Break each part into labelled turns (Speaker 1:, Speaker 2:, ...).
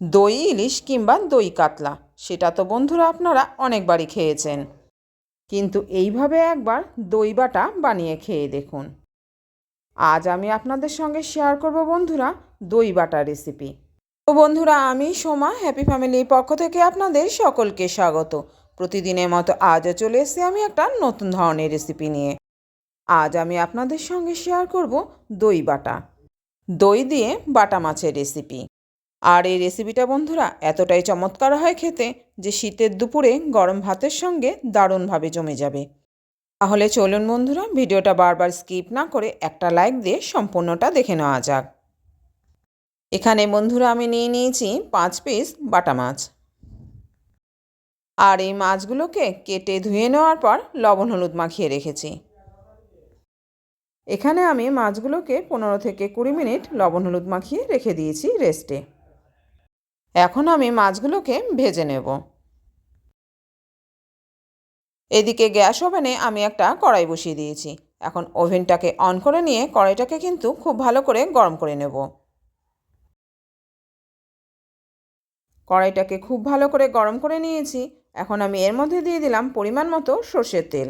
Speaker 1: দই, ইলিশ কিংবা দই কাতলা, সেটা তো বন্ধুরা আপনারা অনেকবারই খেয়েছেন। কিন্তু এইভাবে একবার দই বাটা বানিয়ে খেয়ে দেখুন। আজ আমি আপনাদের সঙ্গে শেয়ার করব বন্ধুরা দই বাটা রেসিপি তো বন্ধুরা, আমি সোমা হ্যাপি ফ্যামিলির পক্ষ থেকে আপনাদের সকলকে স্বাগত। প্রতিদিনের মতো আজও চলে এসেছি আমি একটা নতুন ধরনের রেসিপি নিয়ে। আজ আমি আপনাদের সঙ্গে শেয়ার করব দই বাটা। দই দিয়ে বাটা মাছের রেসিপি আর এই রেসিপিটা বন্ধুরা, এতটাই চমৎকার হয় খেতে যে শীতের দুপুরে গরম ভাতের সঙ্গে দারুণভাবে জমে যাবে। তাহলে চলুন, বন্ধুরা, ভিডিওটা বারবার স্কিপ না করে একটা লাইক দিয়ে সম্পূর্ণটা দেখে নেওয়া যাক। এখানে, বন্ধুরা, আমি নিয়ে নিয়েছি পাঁচ পিস বাটা মাছ। আর এই মাছগুলোকে কেটে ধুয়ে নেওয়ার পর লবণ হলুদ মাখিয়ে রেখেছি। এখানে আমি মাছগুলোকে পনেরো থেকে কুড়ি মিনিট লবণ হলুদ মাখিয়ে রেখে দিয়েছি রেস্টে এখন আমি মাছগুলোকে ভেজে নেব। এদিকে গ্যাস ওভেনে আমি একটা কড়াই বসিয়ে দিয়েছি। এখন ওভেনটাকে অন করে নিয়ে কড়াইটাকে কিন্তু খুব ভালো করে গরম করে নেব। কড়াইটাকে খুব ভালো করে গরম করে নিয়েছি। এখন আমি এর মধ্যে দিয়ে দিলাম পরিমাণ মতো সর্ষের তেল।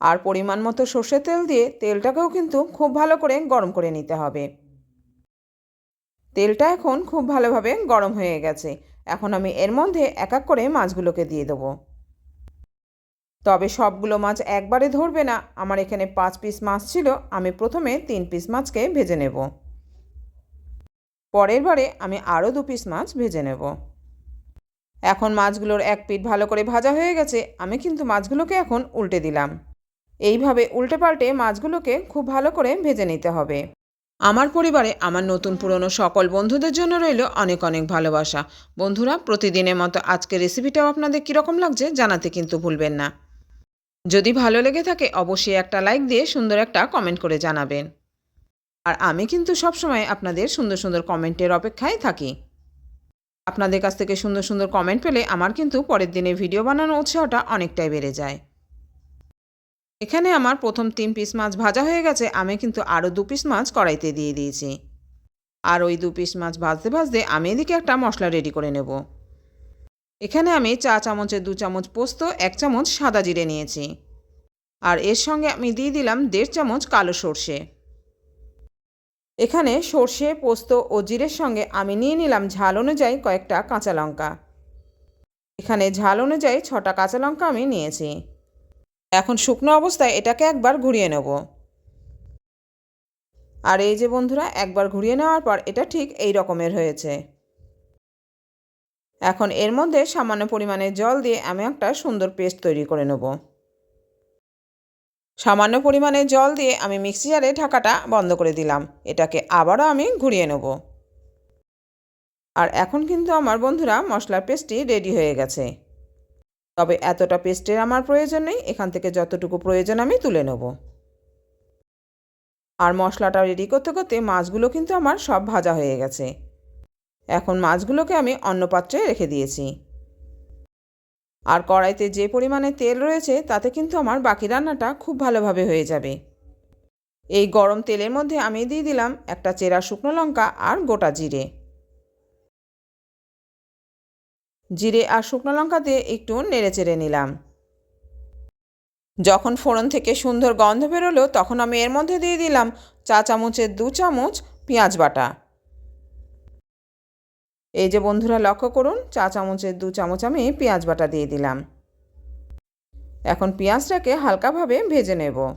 Speaker 1: আর পরিমাণ মতো সর্ষের তেল দিয়ে তেলটাকেও কিন্তু খুব ভালো করে গরম করে নিতে হবে। তেলটা এখন খুব ভালোভাবে গরম হয়ে গেছে। এখন আমি এর মধ্যে এক এক করে মাছগুলোকে দিয়ে দেবো। তবে সবগুলো মাছ একবারে ধরবে না। আমার এখানে পাঁচ পিস মাছ ছিল। আমি প্রথমে তিন পিস মাছকে ভেজে নেব। পরের বারে আমি আরও দু পিস মাছ ভেজে নেব। এখন মাছগুলোর এক পিঠ ভালো করে ভাজা হয়ে গেছে। আমি কিন্তু মাছগুলোকে এখন উল্টে দিলাম। এইভাবে উল্টে পাল্টে মাছগুলোকে খুব ভালো করে ভেজে নিতে হবে। আমার পরিবারে আমার নতুন পুরনো সকল বন্ধুদের জন্য রইল অনেক অনেক ভালোবাসা। বন্ধুরা, প্রতিদিনের মতো আজকের রেসিপিটাও আপনাদের কীরকম লাগছে জানাতে কিন্তু ভুলবেন না। যদি ভালো লেগে থাকে, অবশ্যই একটা লাইক দিয়ে সুন্দর একটা কমেন্ট করে জানাবেন। আর আমি কিন্তু সবসময় আপনাদের সুন্দর সুন্দর কমেন্টের অপেক্ষায় থাকি। আপনাদের কাছ থেকে সুন্দর সুন্দর কমেন্ট পেলে আমার কিন্তু পরের দিনে ভিডিও বানানোর উৎসাহটা অনেকটাই বেড়ে যায়। এখানে আমার প্রথম তিন পিস মাছ ভাজা হয়ে গেছে, আমি কিন্তু আরও দু পিস মাছ কড়াইতে দিয়ে দিয়েছি। আর ওই দু পিস মাছ ভাজতে ভাজতে আমি এদিকে একটা মশলা রেডি করে নেব। এখানে আমি চা চামচের দু চামচ পোস্ত, এক চামচ সাদা জিরে নিয়েছি। আর এর সঙ্গে আমি দিয়ে দিলাম দেড় চামচ কালো সর্ষে। এখানে সর্ষে, পোস্ত ও জিরের সঙ্গে আমি নিয়ে নিলাম ঝাল অনুযায়ী কয়েকটা কাঁচা লঙ্কা। এখানে ঝাল অনুযায়ী ছটা কাঁচা লঙ্কা আমি নিয়েছি। এখন শুকনো অবস্থায় এটাকে একবার ঘুরিয়ে নেব। আর এই যে বন্ধুরা, একবার ঘুরিয়ে নেওয়ার পর এটা ঠিক এই রকমের হয়েছে। এখন এর মধ্যে সামান্য পরিমাণে জল দিয়ে আমি একটা সুন্দর পেস্ট তৈরি করে নেব। সামান্য পরিমাণে জল দিয়ে আমি মিক্সি জারে ঢাকাটা বন্ধ করে দিলাম। এটাকে আবারও আমি ঘুরিয়ে নেব। আর এখন কিন্তু আমার বন্ধুরা মশলার পেস্টটি রেডি হয়ে গেছে। তবে এতটা পেস্টের আমার প্রয়োজন নেই, এখান থেকে যতটুকু প্রয়োজন আমি তুলে নেব। আর মশলাটা রেডি করতে করতে মাছগুলো কিন্তু আমার সব ভাজা হয়ে গেছে। এখন মাছগুলোকে আমি অন্য পাত্রে রেখে দিয়েছি। আর কড়াইতে যে পরিমাণে তেল রয়েছে, তাতে কিন্তু আমার বাকি রান্নাটা খুব ভালোভাবে হয়ে যাবে। এই গরম তেলের মধ্যে আমি দিয়ে দিলাম একটা চেরা শুকনো লঙ্কা আর গোটা জিরে। জিরে আর শুকনো লঙ্কা দিয়ে একটু নেড়ে চেড়ে নিলাম। যখন ফোড়ন থেকে সুন্দর গন্ধ বেরোলো, তখন আমি এর মধ্যে দিয়ে দিলাম চা চামচের দু চামচ পেঁয়াজ বাটা। এই যে বন্ধুরা, লক্ষ্য করুন, চা চামচের দু চামচ আমি পেঁয়াজ বাটা দিয়ে দিলাম। এখন পেঁয়াজটাকে হালকাভাবে ভেজে নেব।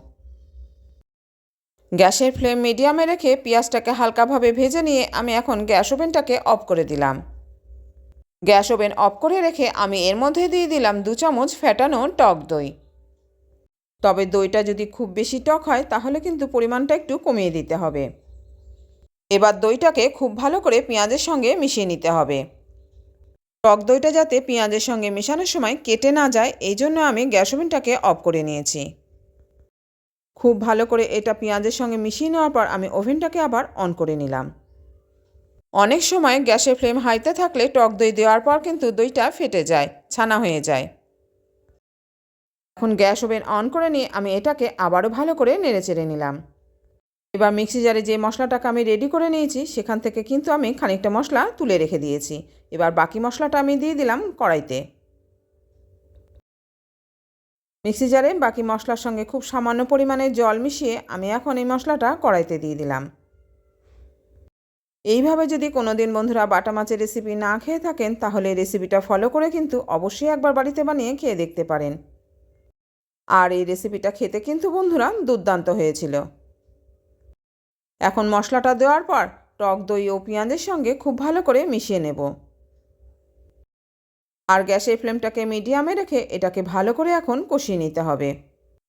Speaker 1: গ্যাসের ফ্লেম মিডিয়ামে রেখে পেঁয়াজটাকে হালকাভাবে ভেজে নিয়ে আমি এখন গ্যাস ওভেনটাকে অফ করে দিলাম। গ্যাস ওভেন অফ করে রেখে আমি এর মধ্যে দিয়ে দিলাম দু চামচ ফ্যাটানো টক দই। তবে দইটা যদি খুব বেশি টক হয়, তাহলে কিন্তু পরিমাণটা একটু কমিয়ে দিতে হবে। এবার দইটাকে খুব ভালো করে পেঁয়াজের সঙ্গে মিশিয়ে নিতে হবে। টক দইটা যাতে পেঁয়াজের সঙ্গে মেশানোর সময় কেটে না যায়, এই জন্য আমি গ্যাস ওভেনটাকে অফ করে নিয়েছি। খুব ভালো করে এটা পেঁয়াজের সঙ্গে মিশিয়ে নেওয়ার পর আমি ওভেনটাকে আবার অন করে নিলাম। অনেক সময় গ্যাসের ফ্লেম হাইতে থাকলে টক দই দেওয়ার পর কিন্তু দইটা ফেটে যায়, ছানা হয়ে যায়। এখন গ্যাস ওভেন অন করে নিয়ে আমি এটাকে আবারও ভালো করে নেড়ে চেড়ে নিলাম। এবার মিক্সি জারে যে মশলাটাকে আমি রেডি করে নিয়েছি, সেখান থেকে কিন্তু আমি খানিকটা মশলা তুলে রেখে দিয়েছি। এবার বাকি মশলাটা আমি দিয়ে দিলাম কড়াইতে। মিক্সি জারে বাকি মশলার সঙ্গে খুব সামান্য পরিমাণে জল মিশিয়ে আমি এখন এই মশলাটা কড়াইতে দিয়ে দিলাম। এইভাবে যদি কোনো দিন বন্ধুরা বাটা মাছের রেসিপি না খেয়ে থাকেন, তাহলে রেসিপিটা ফলো করে কিন্তু অবশ্যই একবার বাড়িতে বানিয়ে খেয়ে দেখতে পারেন। আর এই রেসিপিটা খেতে কিন্তু বন্ধুরা দুর্দান্ত হয়েছিল। এখন মশলাটা দেওয়ার পর টক দই ও পেঁয়াজের সঙ্গে খুব ভালো করে মিশিয়ে নেব। আর গ্যাসের ফ্লেমটাকে মিডিয়ামে রেখে এটাকে ভালো করে এখন কষিয়ে নিতে হবে।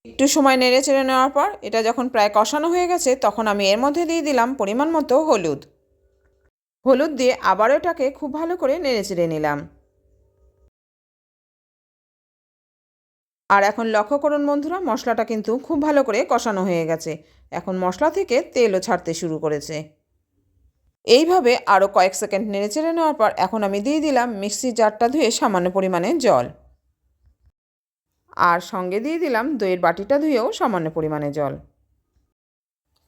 Speaker 1: একটু সময় নেড়ে চেড়ে নেওয়ার পর এটা যখন প্রায় কষানো হয়ে গেছে, তখন আমি এর মধ্যে দিয়ে দিলাম পরিমাণ মতো হলুদ। হলুদ দিয়ে আবারও এটাকে খুব ভালো করে নেড়ে চেড়ে নিলাম। আর এখন লক্ষ্য করুন বন্ধুরা, মশলাটা কিন্তু খুব ভালো করে কষানো হয়ে গেছে। এখন মশলা থেকে তেলও ছাড়তে শুরু করেছে। এইভাবে আরও কয়েক সেকেন্ড নেড়ে চেড়ে নেওয়ার পর এখন আমি দিয়ে দিলাম মিক্সির জারটা ধুয়ে সামান্য পরিমাণে জল। আর সঙ্গে দিয়ে দিলাম দইয়ের বাটিটা ধুয়েও সামান্য পরিমাণে জল।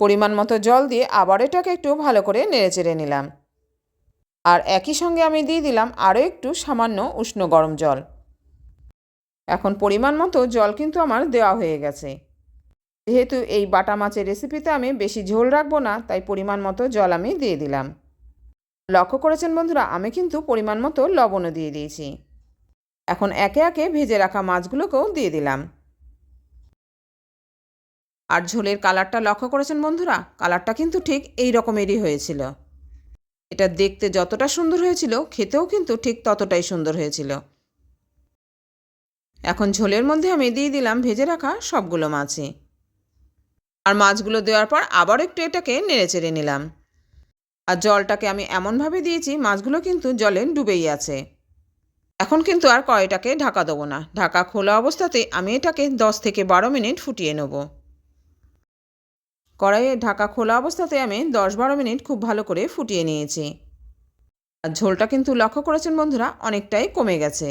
Speaker 1: পরিমাণ মতো জল দিয়ে আবার এটাকে একটু ভালো করে নেড়ে চেড়ে নিলাম। আর একই সঙ্গে আমি দিয়ে দিলাম আরও একটু সামান্য উষ্ণ গরম জল। এখন পরিমাণ মতো জল কিন্তু আমার দেওয়া হয়ে গেছে। যেহেতু এই বাটা মাছের রেসিপিতে আমি বেশি ঝোল রাখব না, তাই পরিমাণ মতো জল আমি দিয়ে দিলাম। লক্ষ্য করেছেন বন্ধুরা, আমি কিন্তু পরিমাণ মতো লবণও দিয়ে দিয়েছি। এখন একে একে ভেজে রাখা মাছগুলোকেও দিয়ে দিলাম। আর ঝোলের কালারটা লক্ষ্য করেছেন বন্ধুরা, কালারটা কিন্তু ঠিক এই রকমেরই হয়েছিল। এটা দেখতে যতটা সুন্দর হয়েছিল, খেতেও কিন্তু ঠিক ততটাই সুন্দর হয়েছিল। এখন ঝোলের মধ্যে আমি দিয়ে দিলাম ভেজে রাখা সবগুলো মাছই। আর মাছগুলো দেওয়ার পর আবার একটু এটাকে নেড়ে চেড়ে নিলাম। আর জলটাকে আমি এমনভাবে দিয়েছি, মাছগুলো কিন্তু জলে ডুবেই আছে। এখন কিন্তু আর কড়াইটাকে ঢাকা দেবো না। ঢাকা খোলা অবস্থাতে আমি এটাকে দশ থেকে বারো মিনিট ফুটিয়ে নেব। কড়াইয়ে ঢাকা খোলা অবস্থাতে আমি দশ বারো মিনিট খুব ভালো করে ফুটিয়ে নিয়েছি। আর ঝোলটা কিন্তু লক্ষ্য করেছেন বন্ধুরা, অনেকটাই কমে গেছে।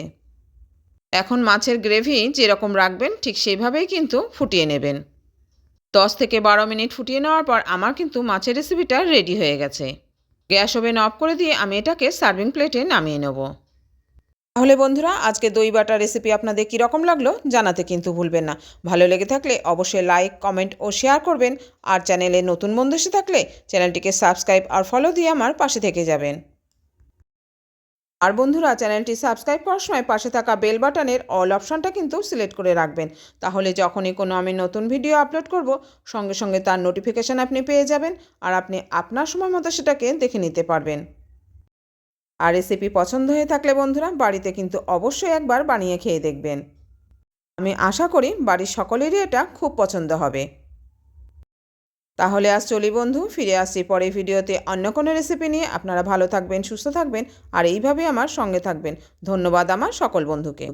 Speaker 1: এখন মাছের গ্রেভি যেরকম রাখবেন, ঠিক সেইভাবেই কিন্তু ফুটিয়ে নেবেন। দশ থেকে বারো মিনিট ফুটিয়ে নেওয়ার পর আমার কিন্তু মাছের রেসিপিটা রেডি হয়ে গেছে। গ্যাস ওভেন অফ করে দিয়ে আমি এটাকে সার্ভিং প্লেটে নামিয়ে নেব। তাহলে বন্ধুরা, আজকে দই বাটা রেসিপি আপনাদের কীরকম লাগল জানাতে কিন্তু ভুলবেন না। ভালো লেগে থাকলে অবশ্যই লাইক কমেন্ট ও শেয়ার করবেন। আর চ্যানেলে নতুন বন্ধু এসে থাকলে চ্যানেলটিকে সাবস্ক্রাইব আর ফলো দিয়ে আমার পাশে থেকে যাবেন। আর বন্ধুরা চ্যানেলটি সাবস্ক্রাইব করার সময় পাশে থাকা বেল বাটনের অল অপশানটা কিন্তু সিলেক্ট করে রাখবেন। তাহলে যখনই কোনো আমি নতুন ভিডিও আপলোড করব, সঙ্গে সঙ্গে তার নোটিফিকেশান আপনি পেয়ে যাবেন। আর আপনি আপনার সময় মতো সেটাকে দেখে নিতে পারবেন। আর রেসিপি পছন্দ হয়ে থাকলে বন্ধুরা বাড়িতে কিন্তু অবশ্যই একবার বানিয়ে খেয়ে দেখবেন। আমি আশা করি বাড়ির সকলেরই এটা খুব পছন্দ হবে। তাহলে আজ চলি বন্ধু, ফিরে আসছি পরে ভিডিওতে অন্য কোনো রেসিপি নিয়ে। আপনারা ভালো থাকবেন, সুস্থ থাকবেন, আর এইভাবে আমার সঙ্গে থাকবেন। ধন্যবাদ আমার সকল বন্ধুকে।